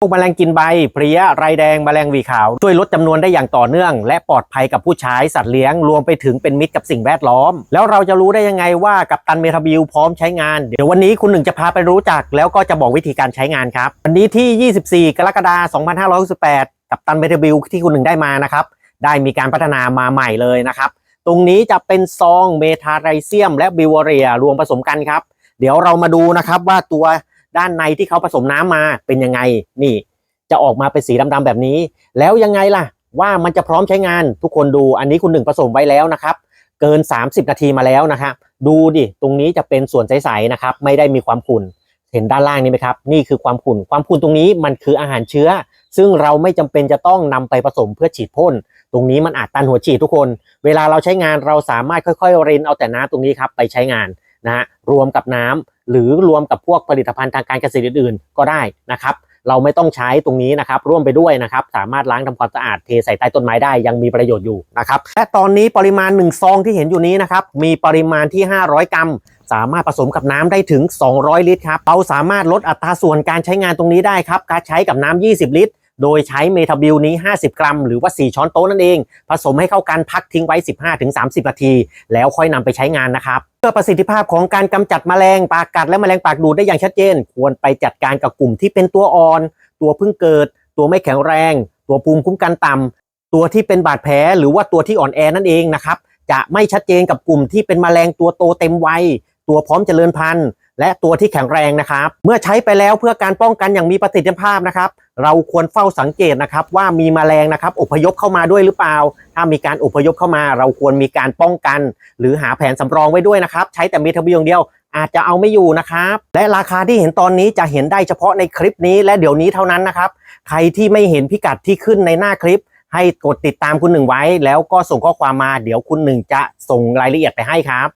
พวกแมลงกินใบเพลี้ยไรแดงแมลงวีขาว ช่วยลดจำนวนได้อย่างต่อเนื่อง และปลอดภัยกับผู้ใช้สัตว์เลี้ยง รวมไปถึงเป็นมิตรกับสิ่งแวดล้อม แล้วเราจะรู้ได้ยังไงว่ากับตันเมทาบิลพร้อมใช้งาน เดี๋ยววันนี้คุณหนึ่งจะพาไปรู้จัก แล้วก็จะบอกวิธีการใช้งานครับ วันนี้ที่ 24 กรกฎาคม 2568 กับตันเมทาบิลที่คุณหนึ่งได้มานะครับได้มีการพัฒนามาใหม่เลยนะครับตรงนี้จะเป็นซองเมทาไรเซียม และบิวเรียรวมผสมกันครับเดี๋ยวเรามาดูนะครับว่าตัว ด้านในที่เขาผสมน้ำมาเป็นยังไงนี่ จะออกมาเป็นสีดำๆแบบนี้ แล้วยังไงล่ะ ว่ามันจะพร้อมใช้งานทุกคนดูอันนี้คุณหนึ่งผสมไว้แล้วนะครับ เกิน 30 นาทีมาแล้วนะครับดูดิตรงนี้จะเป็นส่วนใสๆนะครับ ไม่ได้มีความขุ่นเห็นด้านล่างนี้ไหมครับ นี่คือความขุ่นความขุ่นตรงนี้มันคืออาหารเชื้อ ซึ่งเราไม่จำเป็นจะต้องนำไปผสมเพื่อฉีดพ่นตรงนี้มันอาจตันหัวฉีดทุกคน เวลาเราใช้งานเราสามารถค่อยๆรินเอาแต่น้ำตรงนี้ครับไปใช้งาน นะฮะรวมกับน้ำหรือรวมกับพวกผลิตภัณฑ์ทางการเกษตรอื่นๆ ก็ได้นะครับ เราไม่ต้องใช้ตรงนี้นะครับร่วมไปด้วยนะครับ สามารถล้างทำความสะอาดเทใส่ใต้ต้นไม้ได้ยังมีประโยชน์อยู่นะครับและตอนนี้ปริมาณ1ซองที่เห็นอยู่นี้นะครับมีปริมาณที่ 500 กรัมสามารถผสมกับน้ำได้ถึง 200 ลิตรครับ เราสามารถลดอัตราส่วนการใช้งานตรงนี้ได้ครับ การใช้กับน้ำ20 ลิตร โดยใช้เมทาบิลนี้ 50 กรัม หรือว่า 4 ช้อนโต๊ะนั่นเอง ผสมให้เข้ากันพักทิ้งไว้ 15-30 นาที แล้วค่อยนำไปใช้งานนะครับเพื่อประสิทธิภาพของการกำจัดแมลงปากกัดและแมลงปากดูดได้อย่างชัดเจน ควรไปจัดการกับกลุ่มที่เป็นตัวอ่อน ตัวเพิ่งเกิด ตัวไม่แข็งแรง ตัวภูมิคุ้มกันต่ำตัวที่เป็นบาดแผลหรือว่าตัวที่อ่อนแอนั่นเองนะครับจะไม่ชัดเจนกับกลุ่มที่เป็นแมลงตัวโตเต็มวัย ตัวพร้อมเจริญพันธุ์ และตัวที่แข็งแรงนะครับ เมื่อใช้ไปแล้วเพื่อการป้องกันอย่างมีประสิทธิภาพนะครับเราควรเฝ้าสังเกตนะครับว่ามีแมลงนะครับอพยพเข้ามาด้วยหรือเปล่า ถ้ามีการอพยพเข้ามา เราควรมีการป้องกัน หรือหาแผนสำรองไว้ด้วยนะครับ ใช้แต่เมทาบิลอย่างเดียวอาจจะเอาไม่อยู่นะครับ และราคาที่เห็นตอนนี้จะเห็นได้เฉพาะในคลิปนี้และเดี๋ยวนี้เท่านั้นนะครับ ใครที่ไม่เห็นพิกัดที่ขึ้นในหน้าคลิป ให้กดติดตามคุณหนึ่งไว้ แล้วก็ส่งข้อความมาเดี๋ยวคุณหนึ่งจะส่งรายละเอียดไปให้ครับ